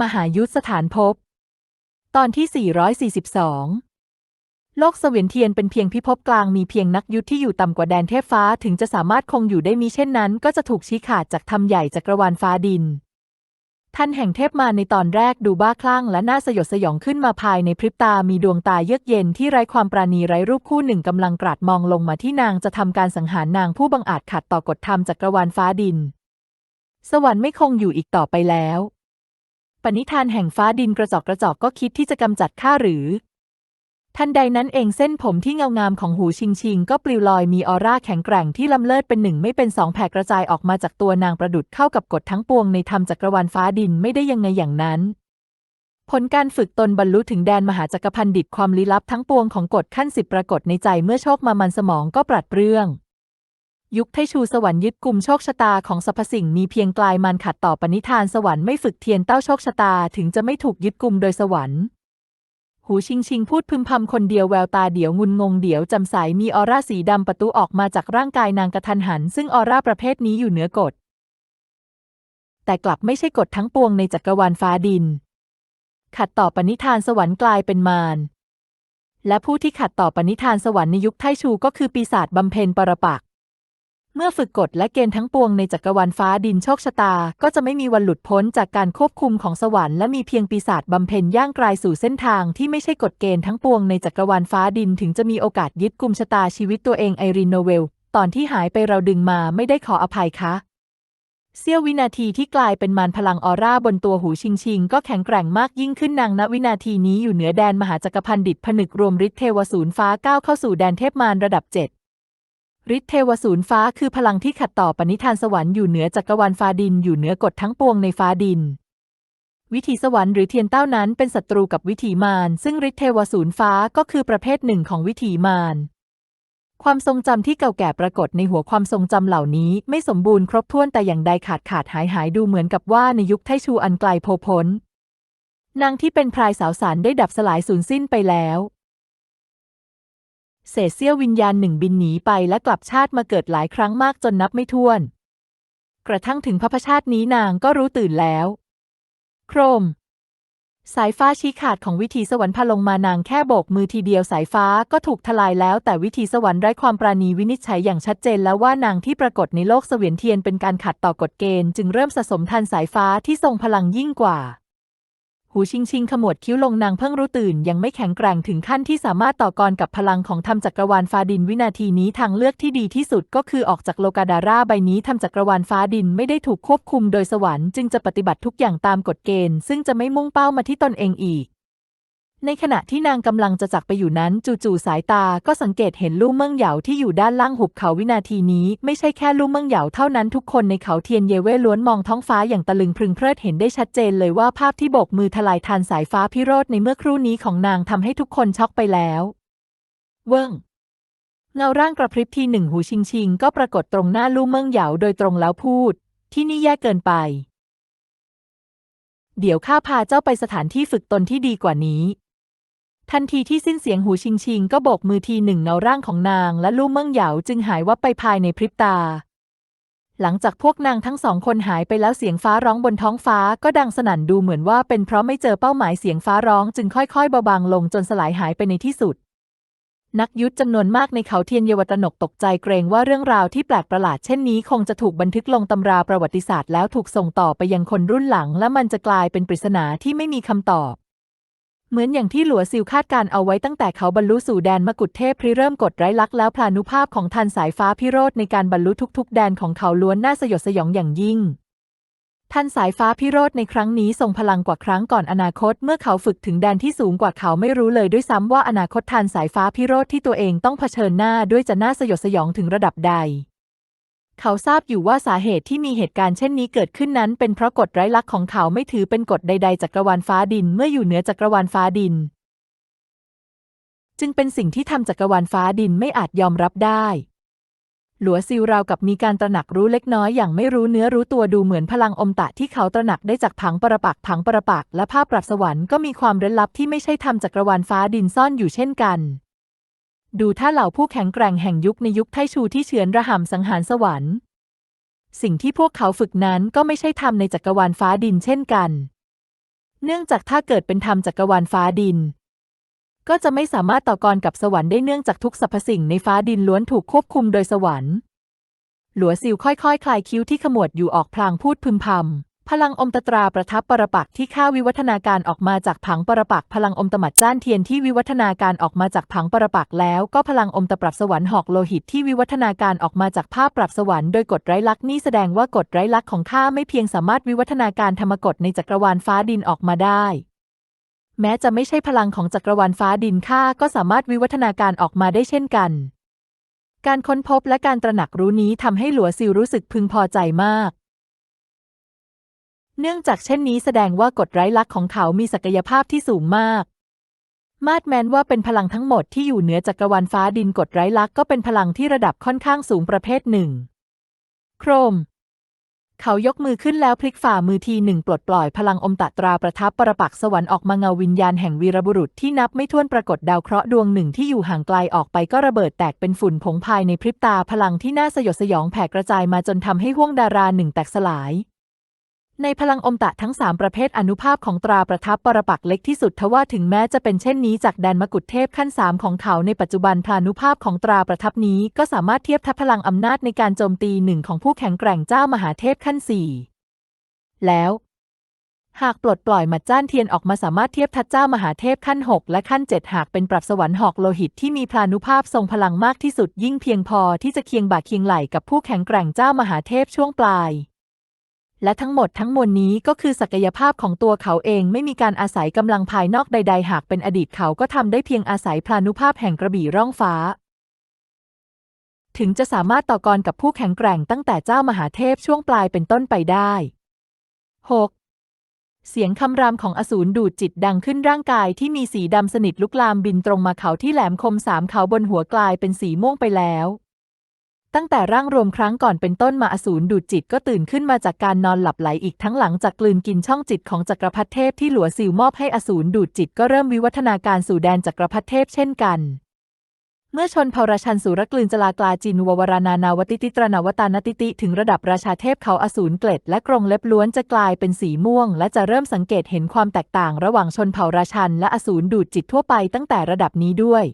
มหายุทธสถานภพ ตอนที่ 442 โลกเสวียนเทียนเป็นเพียงพิภพกลางมีเพียงนักยุทธที่อยู่ต่ำกว่าแดนเทพฟ้าถึงจะสามารถคงอยู่ได้มีเช่นนั้น ก็จะถูกชี้ขาดจากธรรมใหญ่จักรวาลฟ้าดิน ท่านแห่งเทพมาในตอนแรกดูบ้าคลั่งและน่าสยดสยองขึ้นมาภายในพริบตามีดวงตาเยือกเย็นที่ไร้ความปราณีไร้รูปคู่หนึ่งกำลังกราดมองลงมาที่นางจะทำการสังหารนางผู้บังอาจขัดต่อกฎธรรมจักรวาลฟ้าดิน สวรรค์ไม่คงอยู่อีกต่อไปแล้ว ปณิธานแห่งฟ้าดินกระจอกกระจอกก็คิดที่จะกำจัดข้าหรือ ทันใดนั้นเองเส้นผมที่เงางามของหูชิงชิงก็ปลิวลอยมีออร่าแข็งแกร่งที่ล้ำเลิศเป็นหนึ่งไม่เป็นสองแผ่กระจายออกมาจากตัวนางประดุดเข้ากับกฎทั้งปวงในธรรมจักรวาลฟ้าดินไม่ได้ยังไงอย่างนั้นผลการฝึกตนบรรลุถึงแดนมหาจักรพันดิตความลี้ลับทั้งปวงของกฎขั้นสิบปรากฏในใจเมื่อโชคมามันสมองก็ปรัดเรื่อง ยุคไทชูสวรรค์ยึดกลุ่มโชคชะตาของสรรพสิ่งมีเพียงกลายมันขัดต่อปณิธานสวรรค์ไม่ฝึกเทียนเต้าโชคชะตาถึงจะไม่ถูกยึดกลุ่มโดยสวรรค์ หูชิงชิงพูดพึมพำคนเดียวแววตาเดี๋ยวงุนงงเดี๋ยวจำใสมีออร่าสีดำประตูออกมาจากร่างกายนางกระทันหัน ซึ่งออร่าประเภทนี้อยู่เหนือกฎ แต่กลับไม่ใช่กฎทั้งปวงในจักรวาลฟ้าดิน ขัดต่อปณิธานสวรรค์กลายเป็นมารและผู้ที่ขัดต่อปณิธานสวรรค์ในยุคไทชูก็คือปีศาจบำเพ็ญปรปักษ เมื่อฝึกกฎและเกณฑ์ทั้งปวงในจักรวาลฟ้าดินโชคชะตา ก็จะไม่มีวันหลุดพ้นจากการควบคุมของสวรรค์และมีเพียงปีศาจบำเพ็ญย่างกลายสู่เส้นทางที่ไม่ใช่กฎเกณฑ์ทั้งปวงในจักรวาลฟ้าดินถึงจะมีโอกาสยึดกุมชะตาชีวิตตัวเองไอรินโนเวล ตอนที่หายไปเราดึงมาไม่ได้ขออภัยคะเสี้ยววินาทีที่กลายเป็นมารพลังออร่าบนตัวหูชิงชิง ก็แข็งแกร่งมากยิ่งขึ้นนางณวินาทีนี้อยู่เหนือแดนมหาจักรพันดิตผนึกรวมฤทธิ์เทวสูนฟ้าก้าวเข้าสู่แดนเทพมารระดับเจ็ด ฤทธิเทวสูนฟ้าคือพลังที่ขัดต่อปณิธานสวรรค์อยู่เหนือจักรวาลฟ้าดินอยู่เหนือกฎทั้งปวงในฟ้าดิน วิถีสวรรค์หรือเทียนเต้านั้นเป็นศัตรูกับวิถีมารซึ่งฤทธิเทวสูนฟ้าก็คือประเภทหนึ่งของวิถีมารความทรงจำที่เก่าแก่ปรากฏในหัวความทรงจำเหล่านี้ ไม่สมบูรณ์ครบถ้วนแต่อย่างใดขาดขาดหายหายดูเหมือนกับว่าในยุคไทชูอันไกลโพพ้นนางที่เป็นพรายสาวสารได้ดับสลายสูญสิ้นไปแล้ว เศษเสี้ยววิญญาณหนึ่งบินหนีไปและกลับชาติมาเกิดหลายครั้งมากจนนับไม่ถ้วน กระทั่งถึงพระพชาตินี้นางก็รู้ตื่นแล้ว โครม สายฟ้าชี้ขาดของวิถีสวรรค์พลงมานางแค่โบกมือทีเดียวสายฟ้าก็ถูกทลายแล้ว แต่วิถีสวรรค์ไร้ความปราณีวินิจฉัยอย่างชัดเจนแล้วว่านางที่ปรากฏในโลกเสวียนเทียนเป็นการขัดต่อกฎเกณฑ์จึงเริ่มสะสมทันสายฟ้าที่ทรงพลังยิ่งกว่า หูชิงชิงขมวดคิ้วลงนางเพิ่งรู้ตื่น ยังไม่แข็งแกร่งถึงขั้นที่สามารถต่อกรกับพลังของธรรมจักรวาลฟ้าดินวินาทีนี้ทางเลือกที่ดีที่สุดก็คือออกจากโลกาดาร่าใบนี้ธรรมจักรวาลฟ้าดินไม่ได้ถูกควบคุมโดยสวรรค์จึงจะปฏิบัติทุกอย่างตามกฎเกณฑ์ ซึ่งจะไม่มุ่งเป้ามาที่ตนเองอีก ในขณะที่นางกำลังจะจากไปอยู่นั้นจู่ๆสายตาก็สังเกตเห็นลู่เมืองเหยาที่อยู่ด้านล่างหุบเขาวินาทีนี้ ไม่ใช่แค่ลู่เมืองเหยาเท่านั้นทุกคนในเขาเทียนเยเว่ล้วนมองท้องฟ้าอย่างตะลึงพรึงเพลิดเห็นได้ชัดเจนเลยว่าภาพที่โบกมือทลายทานสายฟ้าพิโรธในเมื่อครู่นี้ของนางทำให้ทุกคนช็อกไปแล้ว เวิ้งเงาร่างกระพริบทีหนึ่งหูชิงชิงก็ปรากฏตรงหน้าลู่เมืองเหยาโดยตรงแล้วพูด ที่นี่แย่เกินไปเดี๋ยวข้าพาเจ้าไปสถานที่ฝึกตนที่ดีกว่านี้ ทันทีที่สิ้นเสียงหูชิงชิงก็โบกมือทีหนึ่งเงาร่างของนางและลู่เมืองเหยาจึงหายวับไปภายในพริบตา หลังจากพวกนางทั้งสองคนหายไปแล้วเสียงฟ้าร้องบนท้องฟ้าก็ดังสนั่นดูเหมือนว่าเป็นเพราะไม่เจอเป้าหมายเสียงฟ้าร้องจึงค่อยๆเบาบางลงจนสลายหายไปในที่สุด นักยุทธจำนวนมากในเขาเทียนเยาวตระหนกตกใจเกรงว่าเรื่องราวที่แปลกประหลาดเช่นนี้คงจะถูกบันทึกลงตำราประวัติศาสตร์แล้วถูกส่งต่อไปยังคนรุ่นหลัง และมันจะกลายเป็นปริศนาที่ไม่มีคำตอบ เหมือนอย่างที่หลัวซิลคาดการเอาไว้ตั้งแต่เขาบรรลุสู่แดนมกุฎเทพพริเริ่มกดไร้ลักแล้วพลานุภาพของทันสายฟ้าพิโรธในการบรรลุทุกๆ แดนของเขาล้วนน่าสยดสยองอย่างยิ่งท่านสายฟ้าพิโรธในครั้งนี้ทรงพลังกว่าครั้งก่อนอนาคต เมื่อเขาฝึกถึงแดนที่สูงกว่าเขาไม่รู้เลยด้วยซ้ำว่าอนาคตทันสายฟ้าพิโรธที่ตัวเองต้องเผชิญหน้าด้วยจะน่าสยดสยองถึงระดับใด เขาทราบอยู่ว่าสาเหตุที่มีเหตุการณ์เช่นนี้เกิดขึ้นนั้น เป็นเพราะกฎไร้ลักของเขาไม่ถือเป็นกฎใด ๆจักรวาลฟ้าดินเมื่ออยู่เหนือจักรวาลฟ้าดิน จึงเป็นสิ่งที่ทำจักรวาลฟ้าดินไม่อาจยอมรับได้หลัวซิลราวกับมีการตระหนักรู้เล็กน้อยอย่างไม่รู้เนื้อรู้ตัวดูเหมือนพลังอมตะที่เขาตระหนักได้จากผังปรปักผังปรปักและภาพปรับสวรรค์ก็มีความเร้นลับที่ไม่ใช่ทำจักรวาลฟ้าดินซ่อนอยู่เช่นกัน ดูถ้าเหล่าผู้แข็งแกร่งแห่งยุคในยุคไทชูที่เฉือนระห่ำสังหารสวรรค์ สิ่งที่พวกเขาฝึกนั้นก็ไม่ใช่ทำในจักรวาลฟ้าดินเช่นกัน เนื่องจากถ้าเกิดเป็นธรรมจักรวาลฟ้าดิน ก็จะไม่สามารถต่อกรกับสวรรค์ได้เนื่องจากทุกสรรพสิ่งในฟ้าดินล้วนถูกควบคุมโดยสวรรค์ หลัวซิวค่อยๆคคลายคิ้วที่ขมวดอยู่ออกพลางพูดพึมพำ พลังอมตตราประทับปรปักที่ข้าวิวัฒนาการออกมาจากผังปรปักพลังอมตมัดจ้านเทียนที่วิวัฒนาการออกมาจากผังปรปักแล้วก็พลังอมตปรับสวรรค์หอกโลหิตที่วิวัฒนาการออกมาจากภาพปรับสวรรค์โดยกฎไร้ลักษณ์นี่แสดงว่ากฎไร้ลักษณ์ของข้าไม่เพียงสามารถวิวัฒนาการธรรมกฎในจักรวาลฟ้าดินออกมาได้ แม้จะไม่ใช่พลังของจักรวาลฟ้าดินข้าก็สามารถวิวัฒนาการออกมาได้เช่นกัน การค้นพบและการตระหนักรู้นี้ทำให้หลัวซิวรู้สึกพึงพอใจมาก เนื่องจากเช่นนี้แสดงว่ากฎไร้ลักษ์ของเขามีศักยภาพที่สูงมาก มาดแมนว่าเป็นพลังทั้งหมดที่อยู่เหนือจักรวาลฟ้าดินกฎไร้ลักษ์ก็เป็นพลังที่ระดับค่อนข้างสูงประเภทหนึ่ง โครม เขายกมือขึ้นแล้วพลิกฝ่ามือทีหนึ่งปลดปล่อยพลังอมตะตราประทับประปักษ์สวรรค์ออกมาเงาวิญญาณแห่งวีรบุรุษที่นับไม่ถ้วนปรากฏดาวเคราะห์ดวงหนึ่งที่อยู่ห่างไกลออกไปก็ระเบิดแตกเป็นฝุ่นผงภายในพริบตาพลังที่น่าสยดสยองแผ่กระจายมาจนทำให้ห้วงดาราหนึ่งแตกสลาย ในพลังอมตะทั้งสามประเภทอนุภาพของตราประทับปรปักเล็กที่สุดทว่าถึงแม้จะเป็นเช่นนี้จากแดนมกุฎเทพขั้นสามของเขาในปัจจุบันพลานุภาพของตราประทับนี้ก็สามารถเทียบทัพพลังอำนาจในการโจมตีหนึ่งของผู้แข็งแกร่งเจ้ามหาเทพขั้นสี่แล้ว หากปลดปล่อยมัดจ้านเทียนออกมาสามารถเทียบทัดเจ้ามหาเทพขั้น 6 และขั้น 7 หากเป็นปรับสวรรค์หอกโลหิตที่มีพลานุภาพทรงพลังมากที่สุดยิ่งเพียงพอที่จะเคียงบ่าเคียงไหล่กับผู้แข็งแกร่งเจ้ามหาเทพช่วงปลาย และทั้งหมดทั้งมวลนี้ก็คือศักยภาพของตัวเขาเองไม่มีการอาศัยกำลังภายนอกใด ๆ หากเป็นอดีตเขาก็ทำได้เพียงอาศัยพลานุภาพแห่งกระบี่ร่องฟ้า ถึงจะสามารถต่อกรกับผู้แข็งแกร่งตั้งแต่เจ้ามหาเทพช่วงปลายเป็นต้นไปได้ 6. เสียงคำรามของอสูรดูดจิตดังขึ้นร่างกายที่มีสีดำสนิทลุกลามบินตรงมาเขาที่แหลมคมสามเขาบนหัวกลายเป็นสีม่วงไปแล้ว ตั้งแต่ร่างรวมครั้งก่อนเป็นต้นมาอสูรดูดจิตก็ตื่นขึ้นมาจากการนอนหลับไหลอีกทั้งหลังจากกลืนกินช่องจิตของจักรพรรดิเทพที่หลัวซิวมอบให้อสูรดูดจิตก็เริ่มวิวัฒนาการสู่แดนจักรพรรดิเทพเช่นกัน เมื่อชนเผ่าราชันสุรกลืนจลากลาจินววรานานาวติติตรนาวตานติติ ถึงระดับราชาเทพเขาอสูรเกล็ดและกรงเล็บล้วนจะกลายเป็นสีม่วง และจะเริ่มสังเกตเห็นความแตกต่าง ระหว่างชนเผ่าราชันและอสูรดูดจิตทั่วไปตั้งแต่ระดับนี้ด้วย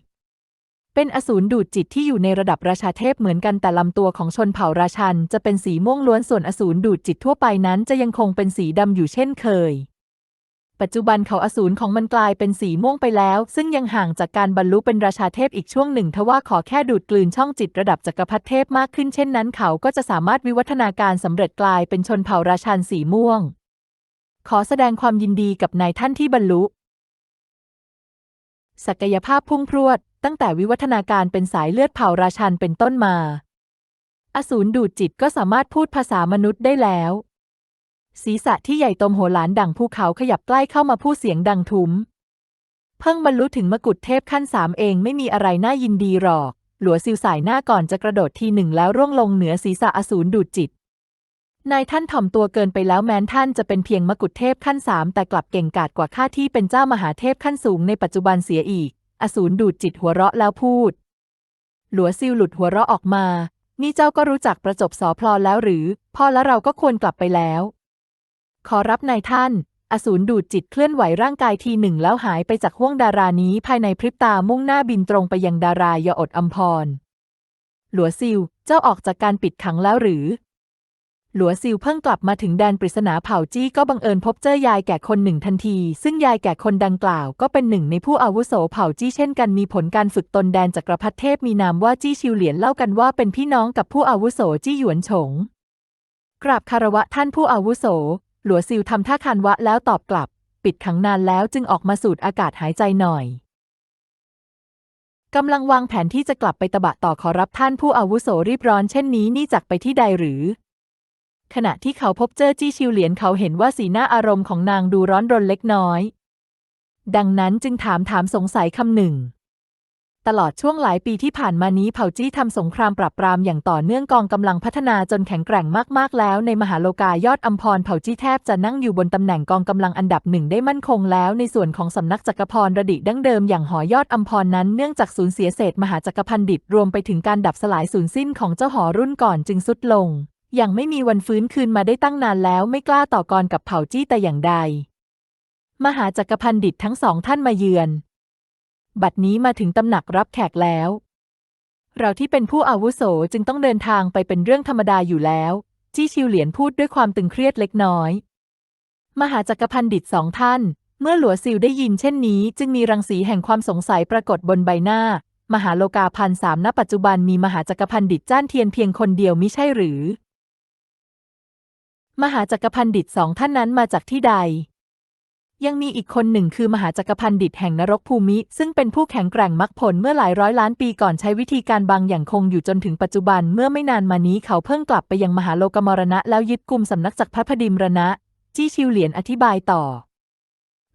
เป็นอสูรดูดจิตที่อยู่ในระดับราชาเทพเหมือนกันแต่ลำตัวของชนเผ่าราชัน จะเป็นสีม่วงล้วนส่วนอสูรดูดจิตทั่วไปนั้นจะยังคงเป็นสีดำอยู่เช่นเคย ปัจจุบันเขาอสูรของมันกลายเป็นสีม่วงไปแล้ว ซึ่งยังห่างจากการบรรลุเป็นราชาเทพอีกช่วงหนึ่งทว่าขอแค่ดูดกลืนช่องจิตระดับจักรพรรดิเทพมากขึ้นเช่นนั้นเขาก็จะสามารถวิวัฒนาการสำเร็จกลายเป็นชนเผ่าราชันสีม่วง ขอแสดงความยินดีกับนายท่านที่บรรลุ ศักยภาพพุ่งพรวด ตั้งแต่วิวัฒนาการเป็นสายเลือดเผ่าราชันเป็นต้นมา อสูรดูดจิตก็สามารถพูดภาษามนุษย์ได้แล้ว ศีรษะที่ใหญ่โตมโหฬารดั่งภูเขาขยับใกล้เข้ามาพูดเสียงดังทุ้ม เพิ่งบรรลุถึงมกุฎเทพขั้นสามเองไม่มีอะไรน่ายินดีหรอก หลัวซิวสายหน้าก่อนจะกระโดดทีหนึ่งแล้วร่วงลงเหนือศีรษะอสูรดูดจิต นายท่านถ่อมตัวเกินไปแล้วแม้นท่านจะเป็นเพียงมกุฎเทพขั้นสามแต่กลับเก่งกาจกว่าข้าที่เป็นเจ้ามหาเทพขั้นสูงในปัจจุบันเสียอีก อสูรดูดจิตหัวเราะแล้วพูด หลัวซิวหลุดหัวเราะออกมา นี่เจ้าก็รู้จักประจบสอพลอแล้วหรือ พ่อและเราก็ควรกลับไปแล้ว ขอรับนายท่าน อสูรดูดจิตเคลื่อนไหวร่างกายทีหนึ่งแล้วหายไปจากห้วงดารานี้ภายในพริบตามุ่งหน้าบินตรงไปยังดารายอดอัมพร หลัวซิว เจ้าออกจากการปิดขังแล้วหรือ หลัวซิวเพิ่งกลับมาถึงแดนปริศนาเผ่าจี้ก็บังเอิญพบเจอยายแก่คนหนึ่งทันที ซึ่งยายแก่คนดังกล่าวก็เป็นหนึ่งในผู้อาวุโสเผ่าจี้เช่นกันมีผลการฝึกตนแดนจักรพรรดิเทพมีนามว่าจี้ชิวเหลียนเล่ากันว่าเป็นพี่น้องกับผู้อาวุโสจี้หยวนฉง กราบคารวะท่านผู้อาวุโส หลัวซิวทำท่าคานวะแล้วตอบกลับ ปิดขังนานแล้วจึงออกมาสูดอากาศหายใจหน่อยกำลังวางแผนที่จะกลับไปตะบะต่อขอรับท่านผู้อาวุโสรีบร้อนเช่นนี้นี่จักไปที่ใดหรือ ขณะที่เขาพบเจอจี้ชิวเหลียนเขาเห็นว่าสีหน้าอารมณ์ของนางดูร้อนรนเล็กน้อย ดังนั้นจึงถามถามสงสัยคำหนึ่ง ตลอดช่วงหลายปีที่ผ่านมานี้เผ่าจี้ทำสงครามปราบปรามอย่างต่อเนื่องกองกำลังพัฒนาจนแข็งแกร่งมากๆแล้ว ในมหาโลกายอดอัมพรเผ่าจี้แทบจะนั่งอยู่บนตำแหน่งกองกำลังอันดับหนึ่งได้มั่นคงแล้วในส่วนของสำนักจักรพรรดิดั้งเดิมอย่างหอยอดอัมพรนั้นเนื่องจากสูญเสียเศษมหาจักรพันดิตรวมไปถึงการดับสลายสูญสิ้นของเจ้าหอรุ่นก่อนจึงสุดลง ยังไม่มีวันฟื้นคืนมาได้ตั้งนานแล้วไม่กล้าต่อกรกับเผ่าจี้แต่อย่างใด มหาจักรพันดิตทั้งสองท่านมาเยือน บัดนี้มาถึงตำหนักรับแขกแล้ว เราที่เป็นผู้อาวุโสจึงต้องเดินทางไปเป็นเรื่องธรรมดาอยู่แล้ว จี้ชิวเหลียนพูดด้วยความตึงเครียดเล็กน้อย มหาจักรพันดิตสองท่าน เมื่อหลัวซิวได้ยินเช่นนี้ จึงมีรังสีแห่งความสงสัยปรากฏบนใบหน้า มหาโลกาพันสามณปัจจุบันมีมหาจักรพันดิตจ้านเทียนเพียงคนเดียวมิใช่หรือ มหาจักรพันดิตสองท่านนั้นมาจากที่ใด ยังมีอีกคนหนึ่งคือมหาจักรพันดิตแห่งนรกภูมิ ซึ่งเป็นผู้แข็งแกร่งมรรคผลเมื่อหลายร้อยล้านปีก่อนใช้วิธีการบางอย่างคงอยู่จนถึงปัจจุบันเมื่อไม่นานมานี้เขาเพิ่งกลับไปยังมหาโลกมรณะแล้วยึดกลุ่มสำนักจักรพรรดิมรณะ จี้ชิวเหลียนอธิบายต่อ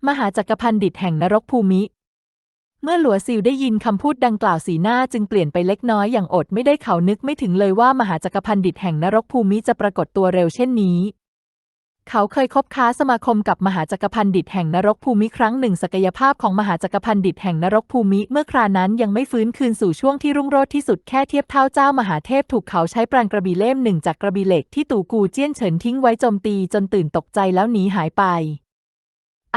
มหาจักรพันดิตแห่งนรกภูมิ เมื่อหลัวซิวได้ยินคำพูดดังกล่าวสีหน้าจึงเปลี่ยนไปเล็กน้อยอย่างอดไม่ได้เขานึกไม่ถึงเลยว่ามหาจักรพันดิตแห่งนรกภูมิจะปรากฏตัวเร็วเช่นนี้ เขาเคยคบค้าสมาคมกับมหาจักรพันดิตแห่งนรกภูมิครั้งหนึ่งศักยภาพของมหาจักรพันดิตแห่งนรกภูมิเมื่อครานั้นยังไม่ฟื้นคืนสู่ช่วงที่รุ่งโรจน์ที่สุดแค่เทียบเท่าเจ้ามหาเทพถูกเขาใช้ปราณกระบี่เล่มหนึ่งจากกระบี่เหล็กที่ตู่กูเจี้ยนเฉินทิ้งไว้โจมตีจนตื่นตกใจแล้วหนีหายไป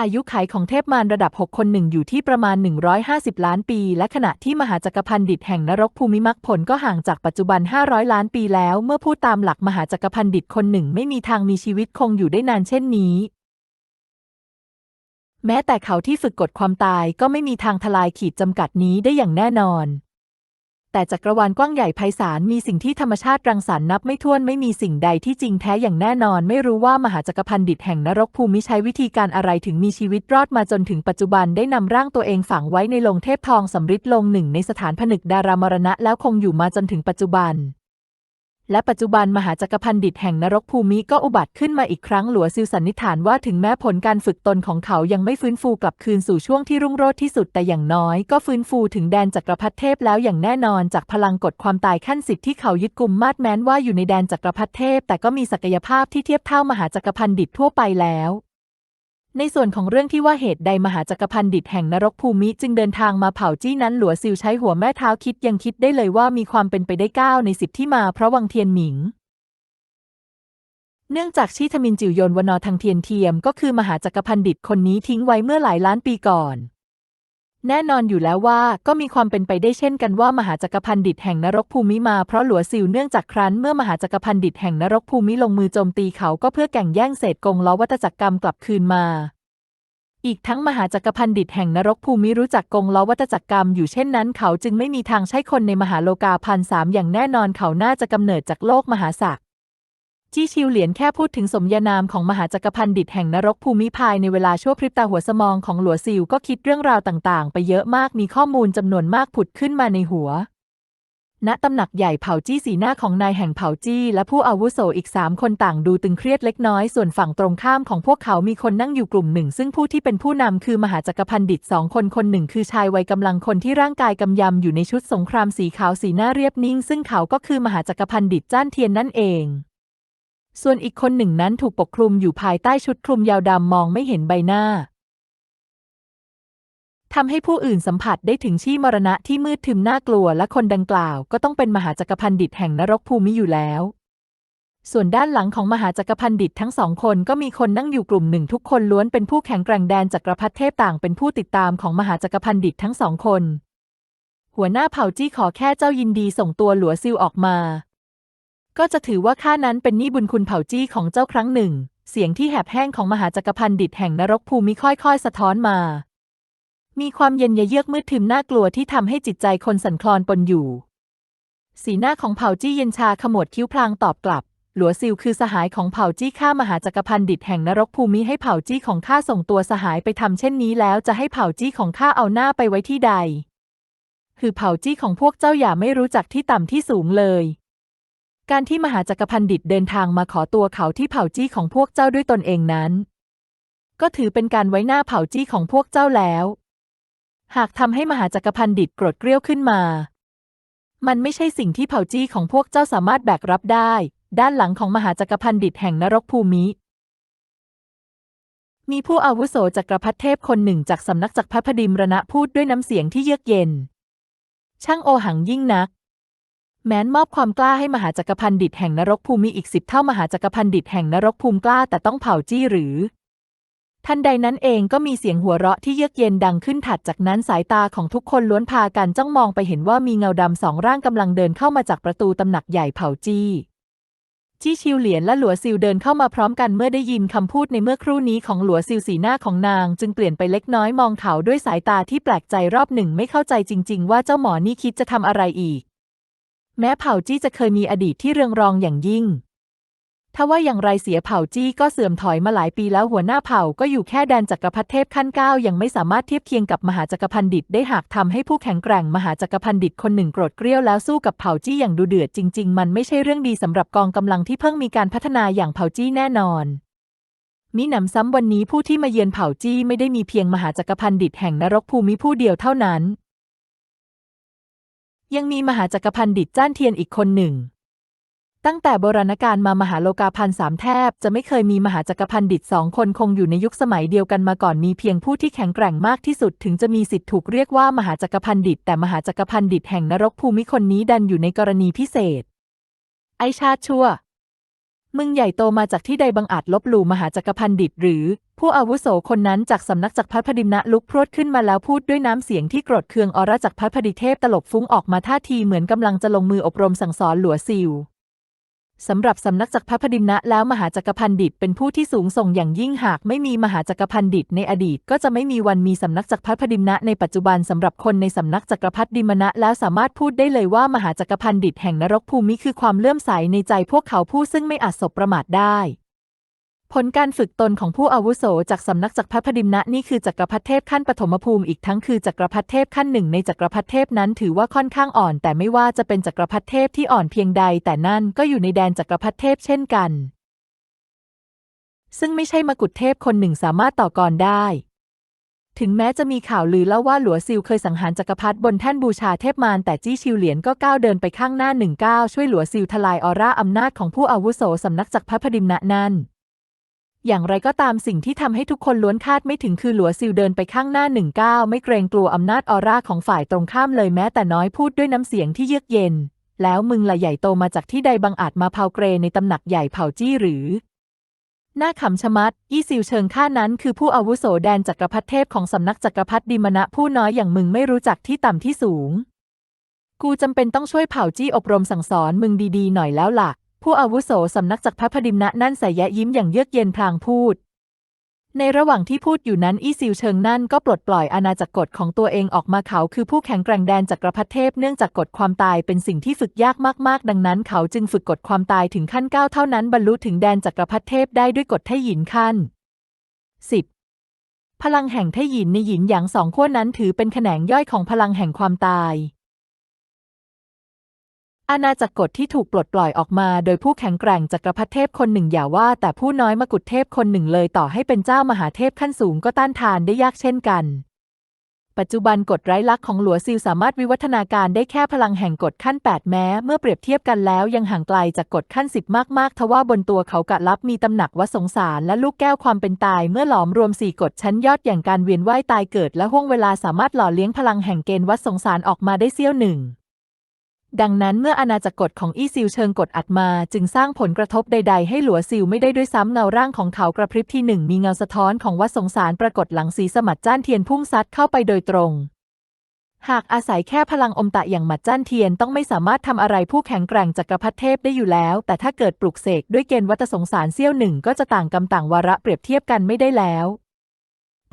อายุขัยของเทพมารระดับ 6 คนหนึ่งอยู่ที่ประมาณ 150 ล้านปี และขณะที่มหาจักรพันดิตแห่งนรกภูมิมรรคผลก็ห่างจากปัจจุบัน 500 ล้านปีแล้ว เมื่อพูดตามหลักมหาจักรพันดิตคนหนึ่งไม่มีทางมีชีวิตคงอยู่ได้นานเช่นนี้ แม้แต่เขาที่ฝึกกฎความตายก็ไม่มีทางทลายขีดจำกัดนี้ได้อย่างแน่นอน แต่จักรวาลกว้างใหญ่ไพศาลมีสิ่งที่ธรรมชาติรังสรรค์นับไม่ถ้วนไม่มีสิ่งใดที่จริงแท้อย่างแน่นอน ไม่รู้ว่ามหาจักรพันดิตแห่งนรกภูมิใช้วิธีการอะไรถึงมีชีวิตรอดมาจนถึงปัจจุบันได้นำร่างตัวเองฝังไว้ในโลงเทพทองสำริดลงหนึ่งในสถานผนึกดารามรณะแล้วคงอยู่มาจนถึงปัจจุบัน และปัจจุบันมหาจักรพันดิตแห่งนรกภูมิก็อุบัติขึ้นมาอีกครั้งหลัวซิวสันนิษฐานว่าถึงแม้ผลการฝึกตนของเขายังไม่ฟื้นฟูกลับคืนสู่ช่วงที่รุ่งโรจน์ที่สุดแต่อย่างน้อยก็ฟื้นฟูถึงแดนจักรพรรดิเทพแล้วอย่างแน่นอนจากพลังกดความตายขั้นสิทธิ์ที่เขายึดกุมมาดแม้นว่าอยู่ในแดนจักรพรรดิเทพ แต่ก็มีศักยภาพที่เทียบเท่ามหาจักรพันดิตทั่วไปแล้ว ในส่วนของเรื่องที่ว่าเหตุใดมหาจักรพันดิตแห่งนรกภูมิจึงเดินทางมาเผาจี้นั้นหลัวซิวใช้หัวแม่เท้าคิดยังคิดได้เลยว่ามีความเป็นไปได้เก้าในสิบที่มาเพราะวังเทียนหมิง เนื่องจากชีทมินจิวโยนวนอทางเทียนเทียมก็คือมหาจักรพันดิตคนนี้ทิ้งไว้เมื่อหลายล้านปีก่อน แน่นอนอยู่แล้วว่าก็มีความเป็นไปได้เช่นกันว่ามหาจักรพันดิตแห่งนรกภูมิมาเพราะหลัวซิวเนื่องจากครั้นเมื่อมหาจักรพันดิตแห่งนรกภูมิลงมือโจมตีเขาก็เพื่อแก่งแย่งเศษกงล้อวัตจักรกรรมกลับคืนมา อีกทั้งมหาจักรพันดิตแห่งนรกภูมิรู้จักกงล้อวัตจักรกรรมอยู่เช่นนั้น เขาจึงไม่มีทางใช่คนในมหาโลกาพันสามอย่างแน่นอนเขาน่าจะกำเนิดจากโลกมหาศักด จี้ชิวเหลียนแค่พูดถึงสมญานามของมหาจักรพันดิตแห่งนรกภูมิภายในเวลาชั่วพริบตาหัวสมองของหลัวซิวก็คิดเรื่องราวต่างๆ ไปเยอะมากมีข้อมูลจำนวนมากผุดขึ้นมาในหัว ณตำหนักใหญ่เผาจี้สีหน้าของนายแห่งเผาจี้และผู้อาวุโสอีกสามคนต่างดูตึงเครียดเล็กน้อยส่วนฝั่งตรงข้ามของพวกเขามีคนนั่งอยู่กลุ่มหนึ่ง ซึ่งผู้ที่เป็นผู้นำคือมหาจักรพันดิตสองคนคนหนึ่งคือชายวัยกำลังคนที่ร่างกายกำยำอยู่ในชุดสงครามสีขาวสีหน้าเรียบนิ่ง ซึ่งเขาก็คือมหาจักรพันดิตจ้านเทียนนั่นเอง ส่วนอีกคนหนึ่งนั้นถูกปกคลุมอยู่ภายใต้ชุดคลุมยาวดำมองไม่เห็นใบหน้าทำให้ผู้อื่นสัมผัสได้ถึงชี่มรณะที่มืดทึมน่ากลัวและคนดังกล่าวก็ต้องเป็นมหาจักรพันดิตแห่งนรกภูมิอยู่แล้ว ส่วนด้านหลังของมหาจักรพันดิตทั้งสองคนก็มีคนนั่งอยู่กลุ่มหนึ่งทุกคนล้วนเป็นผู้แข็งแกร่งแดนจักรพรรดิเทพต่างเป็นผู้ติดตามของมหาจักรพันดิตทั้งสองคน หัวหน้าเผ่าจี้ขอแค่เจ้ายินดีส่งตัวหลัวซิวออกมา ก็จะถือว่าข้านั้นเป็นหนี้บุญคุณเผ่าจี้ของเจ้าครั้งหนึ่ง เสียงที่แหบแห้งของมหาจักรพันดิตแห่งนรกภูมิค่อยๆ สะท้อนมา มีความเย็นเยือกมืดทึมน่ากลัวที่ทำให้จิตใจคนสั่นคลอนปนอยู่ สีหน้าของเผ่าจี้เย็นชาขมวดคิ้วพลางตอบกลับ หลัวซิวคือสหายของเผ่าจี้ข้ามหาจักรพันดิตแห่งนรกภูมิให้เผ่าจี้ของข้าส่งตัวสหายไปทำเช่นนี้แล้วจะให้เผ่าจี้ของข้าเอาหน้าไปไว้ที่ใด คือเผ่าจี้ของพวกเจ้าอย่าไม่รู้จักที่ต่ำที่สูงเลย การที่มหาจักรพันดิตเดินทางมาขอตัวเขาที่เผ่าจี้ของพวกเจ้าด้วยตนเองนั้น ก็ถือเป็นการไว้หน้าเผ่าจี้ของพวกเจ้าแล้ว หากทำให้มหาจักรพันดิตโกรธเกรี้ยวขึ้นมา มันไม่ใช่สิ่งที่เผ่าจี้ของพวกเจ้าสามารถแบกรับได้ ด้านหลังของมหาจักรพันดิตแห่งนรกภูมิมีผู้อาวุโสจักรพรรดิเทพคนหนึ่งจากสำนักจักรพรรดิมรณะพูดด้วยน้ำเสียงที่เยือกเย็น ช่างโอหังยิ่งนัก แม้นมอบความกล้าให้มหาจักรพันดิตแห่งนรกภูมิอีกสิบเท่ามหาจักรพันดิตแห่งนรกภูมิกล้าแต่ต้องเผาจี้หรือ ทันใดนั้นเองก็มีเสียงหัวเราะที่เยือกเย็นดังขึ้นถัดจากนั้นสายตาของทุกคนล้วนพากันจ้องมองไปเห็นว่ามีเงาดำสองร่างกำลังเดินเข้ามาจากประตูตำหนักใหญ่เผาจี้จี้ชิวเหลียนและหลัวซิวเดินเข้ามาพร้อมกันเมื่อได้ยินคำพูดในเมื่อครู่นี้ของหลัวซิวสีหน้าของนาง จึงเปลี่ยนไปเล็กน้อยมองเขาด้วยสายตาที่แปลกใจรอบหนึ่งไม่เข้าใจจริง ๆ ว่าเจ้าหมอนี่คิดจะทำอะไรอีก แม้เผ่าจี้จะเคยมีอดีตที่เรืองรองอย่างยิ่งถ้าว่าอย่างไรเสียเผ่าจี้ก็เสื่อมถอยมาหลายปีแล้วหัวหน้าเผ่าก็อยู่แค่แดนจักรพรรดิเทพขั้นเก้ายังไม่สามารถเทียบเคียงกับมหาจักรพันดิตได้หากทำให้ผู้แข็งแกร่งมหาจักรพันดิตคนหนึ่งโกรธเกรี้ยวแล้วสู้กับเผ่าจี้อย่างดูเดือดจริง ๆ มันไม่ใช่เรื่องดีสำหรับกองกำลังที่เพิ่งมีการพัฒนาอย่างเผ่าจี้แน่นอนมิหนำซ้ำวันนี้ผู้ที่มาเยือนเผ่าจี้ไม่ได้มีเพียงมหาจักรพันดิตแห่งนรกภูมิผู้เดียวเท่านั้น ยังมีมหาจักรพันดิตจ้านเทียนอีกคนหนึ่ง ตั้งแต่โบราณกาลมามหาโลกาพันสามแทบ จะไม่เคยมีมหาจักรพันดิตสองคนคงอยู่ในยุคสมัยเดียวกันมาก่อนมีเพียงผู้ที่แข็งแกร่งมากที่สุดถึงจะมีสิทธิ์ถูกเรียกว่ามหาจักรพันดิตแต่มหาจักรพันดิตแห่งนรกภูมิคนนี้ดันอยู่ในกรณีพิเศษ ไอชาติชั่ว มึงใหญ่โตมาจากที่ใดบังอาจลบหลู่มหาจักรพันดิตหรือ ผู้อาวุโสคนนั้นจากสำนักจักรพรรดิพดิมนะลุกพรวดขึ้นมาแล้วพูดด้วยน้ำเสียงที่โกรธเคืองอรจักรพรรดิพดิเทพตลบฟุ้งออกมาท่าทีเหมือนกำลังจะลงมืออบรมสั่งสอนหลัวซิว สำหรับสำนักจักรพรรดิมนะแล้วมหาจักรพันดิตเป็นผู้ที่สูงส่งอย่างยิ่งหากไม่มีมหาจักรพันดิตในอดีต ก็จะไม่มีวันมีสำนักจักรพรรดิพดิมนะในปัจจุบันสำหรับคนในสำนักจักรพรรดิมนะแล้วสามารถพูดได้เลยว่ามหาจักรพันดิตแห่งนรกภูมิคือความเลื่อมใสในใจพวกเขาผู้ซึ่งไม่อาจสบประมาทได้ ผลการฝึกตนของผู้อาวุโสจากสำนักจักรพรรดิพดิมนะนี่คือจักรพรรดิเทพขั้นปฐมภูมิอีกทั้งคือจักรพรรดิเทพขั้นหนึ่งในจักรพรรดิเทพนั้นถือว่าค่อนข้างอ่อน แต่ไม่ว่าจะเป็นจักรพรรดิเทพที่อ่อนเพียงใด แต่นั่นก็อยู่ในแดนจักรพรรดิเทพเช่นกัน ซึ่งไม่ใช่มกุฎเทพคนหนึ่งสามารถต่อกรได้ ถึงแม้จะมีข่าวลือแล้วว่าหลัวซิวเคยสังหารจักรพรรดิบนแท่นบูชาเทพมารแต่จี้ชิวเหลียนก็ก้าวเดินไปข้างหน้าหนึ่งก้าวช่วยหลัวซิวทลายออร่าอำนาจของผู้อาวุโสสำนักจักรพรรดิพดิมนะนั่น อย่างไรก็ตามสิ่งที่ทำให้ทุกคนล้วนคาดไม่ถึงคือหลัวซิวเดินไปข้างหน้าหนึ่งก้าวไม่เกรงกลัวอำนาจออร่าของฝ่ายตรงข้ามเลยแม้แต่น้อยพูดด้วยน้ำเสียงที่เยือกเย็น แล้วมึงละใหญ่โตมาจากที่ใดบังอาจมาเผาเกรในตำหนักใหญ่เผาจี้หรือหน้าขำชะมัดยี่ซิวเชิงข้านั้นคือผู้อาวุโสแดนจักรพรรดิเทพของสำนักจักรพรรดิมณะผู้น้อยอย่างมึงไม่รู้จักที่ต่ำที่สูง กูจำเป็นต้องช่วยเผ่าจี้อบรมสั่งสอนมึงดีๆ หน่อยแล้วล่ะ ผู้อาวุโสสำนักจักรพรรดิพดิมนะนั่นใส่แยะยิ้มอย่างเยือกเย็นพลางพูด ในระหว่างที่พูดอยู่นั้นอี้ซิวเชิงนั่นก็ปลดปล่อยอาณาจักรกฎของตัวเองออกมาเขาคือผู้แข็งแกร่งแดนจักรพรรดิเทพเนื่องจากกฎความตายเป็นสิ่งที่ฝึกยากมากๆ ดังนั้นเขาจึงฝึกกฎความตายถึงขั้นก้าเท่านั้นบรรลุถึงแดนจักรพรรดิเทพได้ด้วยกฎไทหยินขั้น 10. พลังแห่งไทหยินในหยินหยางสองขั้วนั้นถือเป็นแขนงย่อยของพลังแห่งความตาย อาณาจักรกฎที่ถูกปลดปล่อยออกมาโดยผู้แข็งแกร่งจักรพรรดิเทพคนหนึ่งอย่าว่าแต่ผู้น้อยมกุฎเทพคนหนึ่งเลยต่อให้เป็นเจ้ามหาเทพขั้นสูงก็ต้านทานได้ยากเช่นกัน ปัจจุบันกฎไร้ลักษณ์ของหลัวซิลสามารถวิวัฒนาการได้แค่พลังแห่งกฎขั้น 8 แม้เมื่อเปรียบเทียบกันแล้วยังห่างไกลจากกฎขั้น 10 มากๆ ทว่าบนตัวเขากะลับมีตำหนักวสงสารและลูกแก้วความเป็นตายเมื่อหลอมรวมสี่กฎชั้นยอดอย่างการเวียนว่ายตายเกิด และห่วงเวลาสามารถหล่อเลี้ยงพลังแห่งเกณฑ์วัดสงสารออกมาได้เสี้ยวหนึ่ง ดังนั้นเมื่ออาณาจักรกฎของอี้ซิวเชิงกฎอัดมา จึงสร้างผลกระทบใด ๆ ให้หลัวซิวไม่ได้ด้วยซ้ำเงาร่างของเขากระพริบที่หนึ่งมีเงาสะท้อนของวัดสงสารปรากฏหลังสีสมัดจ้านเทียนพุ่งซัดเข้าไปโดยตรง หากอาศัยแค่พลังอมตะอย่างหมัดจ้านเทียนต้องไม่สามารถทำอะไรผู้แข็งแกร่งจักรพรรดิเทพได้อยู่แล้ว แต่ถ้าเกิดปลุกเสกด้วยเกณฑ์วัตสงสารเสี้ยวหนึ่งก็จะต่างกรรมต่างวาระเปรียบเทียบกันไม่ได้แล้ว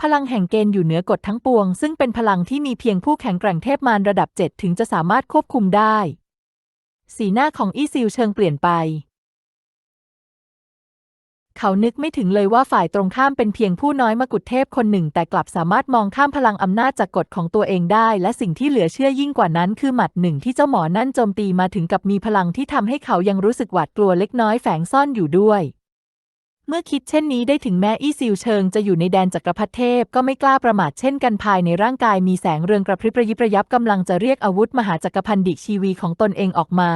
พลังแห่งเกณฑ์อยู่เหนือกฎทั้งปวง ซึ่งเป็นพลังที่มีเพียงผู้แข็งแกร่งเทพมารระดับเจ็ดถึงจะสามารถควบคุมได้ สีหน้าของอี้ซิวเชิงเปลี่ยนไป เขานึกไม่ถึงเลยว่าฝ่ายตรงข้ามเป็นเพียงผู้น้อยมกุฎเทพคนหนึ่ง แต่กลับสามารถมองข้ามพลังอำนาจจากกฎของตัวเองได้ และสิ่งที่เหลือเชื่อยิ่งกว่านั้นคือหมัดหนึ่งที่เจ้าหมอนั่นโจมตีมาถึงกับมีพลังที่ทำให้เขายังรู้สึกหวาดกลัวเล็กน้อยแฝงซ่อนอยู่ด้วย เมื่อคิดเช่นนี้ได้ถึงแม้อี้ซิวเชิงจะอยู่ในแดนจักรพรรดิเทพก็ไม่กล้าประมาทเช่นกันภายในร่างกายมีแสงเรืองกระพริบระยิบระยับกำลังจะเรียกอาวุธมหาจักรพันดิชีวีของตนเองออกมา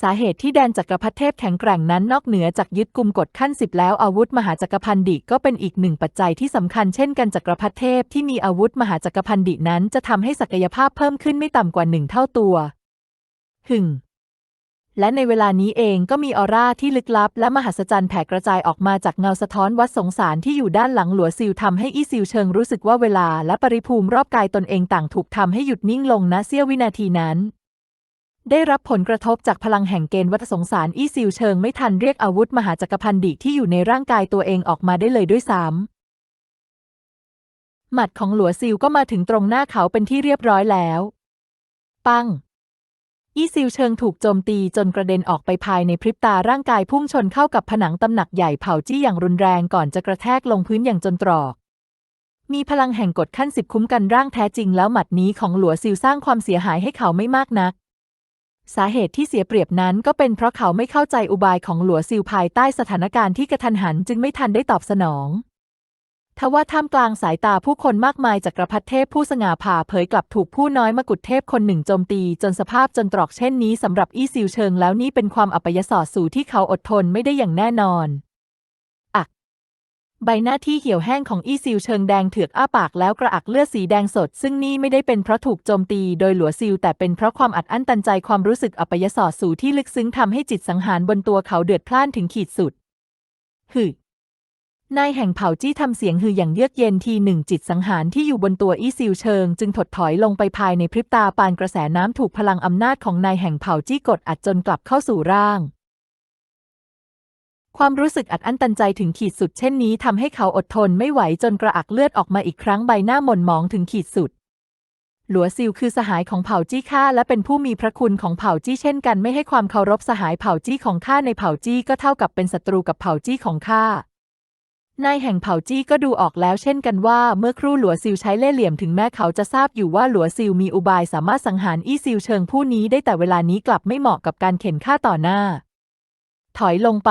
สาเหตุที่แดนจักรพรรดิเทพแข็งแกร่งนั้นนอกเหนือจากยึดกุมกฎขั้นสิบแล้วอาวุธมหาจักรพันดิก็เป็นอีกหนึ่งปัจจัยที่สำคัญเช่นกันจักรพรรดิเทพที่มีอาวุธมหาจักรพันดินั้นจะทำให้ศักยภาพเพิ่มขึ้นไม่ต่ำกว่าหนึ่งเท่าตัวหึ่ง และในเวลานี้เองก็มีออร่าที่ลึกลับ และมหัศจรรย์แผ่กระจายออกมาจากเงาสะท้อนวัดสงสารที่อยู่ด้านหลังหลัวซิลทำให้อีซิลเชิงรู้สึกว่าเวลาและปริภูมิรอบกายตนเองต่างถูกทำให้หยุดนิ่งลงณเสี้ยววินาทีนั้นได้รับผลกระทบจากพลังแห่งเกณฑ์วัฏสงสารอีซิลเชิงไม่ทันเรียกอาวุธมหาจักรพันดิที่อยู่ในร่างกายตัวเองออกมาได้เลยด้วยซ้ำหมัดของหลัวซิลก็มาถึงตรงหน้าเขาเป็นที่เรียบร้อยแล้ว ปัง อี้ซิลเชิงถูกโจมตีจนกระเด็นออกไปภายในพริบตาร่างกายพุ่งชนเข้ากับผนังตำหนักใหญ่เผาจี้อย่างรุนแรงก่อนจะกระแทกลงพื้นอย่างจนตรอก มีพลังแห่งกฎขั้นสิบคุ้มกันร่างแท้จริงแล้วหมัดนี้ของหลัวซิลสร้างความเสียหายให้เขาไม่มากนัก สาเหตุที่เสียเปรียบนั้นก็เป็นเพราะเขาไม่เข้าใจอุบายของหลัวซิลภายใต้สถานการณ์ที่กระทันหันจึงไม่ทันได้ตอบสนอง ทว่าท่ามกลางสายตาผู้คนมากมายจากระพัดเทพผู้สง่าผ่าเผยกลับถูกผู้น้อยมกุฎเทพคนหนึ่งโจมตี จนสภาพจนตรอกเช่นนี้สำหรับอี้ซิวเชิงแล้วนี่เป็นความอัปยศสู่ที่เขาอดทนไม่ได้อย่างแน่นอนอัก ใบหน้าที่เหี่ยวแห้งของอี้ซิวเชิงแดงเถือกอ้าปากแล้วกระอักเลือดสีแดงสด ซึ่งนี่ไม่ได้เป็นเพราะถูกโจมตีโดยหลัวซิลแต่เป็นเพราะความอัดอั้นตันใจความรู้สึกอัปยศสู่ที่ลึกซึ้งทำให้จิตสังหารบนตัวเขาเดือดพล่านถึงขีดสุดหึ นายแห่งเผ่าจี้ทำเสียงฮืออย่างเยือกเย็นทีหนึ่งจิตสังหารที่อยู่บนตัวอี้ซิวเชิง จึงถดถอยลงไปภายในพริบตาปานกระแสน้ำถูกพลังอำนาจของนายแห่งเผ่าจี้กดอัดจนกลับเข้าสู่ร่าง ความรู้สึกอัดอั้นตันใจถึงขีดสุดเช่นนี้ทำให้เขาอดทนไม่ไหวจนกระอักเลือดออกมาอีกครั้งใบหน้าหม่นหมองถึงขีดสุด หลัวซิลคือสหายของเผ่าจี้ข้าและเป็นผู้มีพระคุณของเผ่าจี้เช่นกันไม่ให้ความเคารพสหายเผ่าจี้ของข้าในเผ่าจี้ก็เท่ากับเป็นศัตรูกับเผ่าจี้ของข้า นายแห่งเผ่าจี้ก็ดูออกแล้วเช่นกันว่าเมื่อครู่หลัวซิลใช้เล่ห์เหลี่ยมถึงแม้เขาจะทราบอยู่ว่าหลัวซิลมีอุบายสามารถสังหารอี้ซิลเชิงผู้นี้ได้แต่เวลานี้กลับไม่เหมาะกับการเข็นฆ่าต่อหน้า ถอยลงไป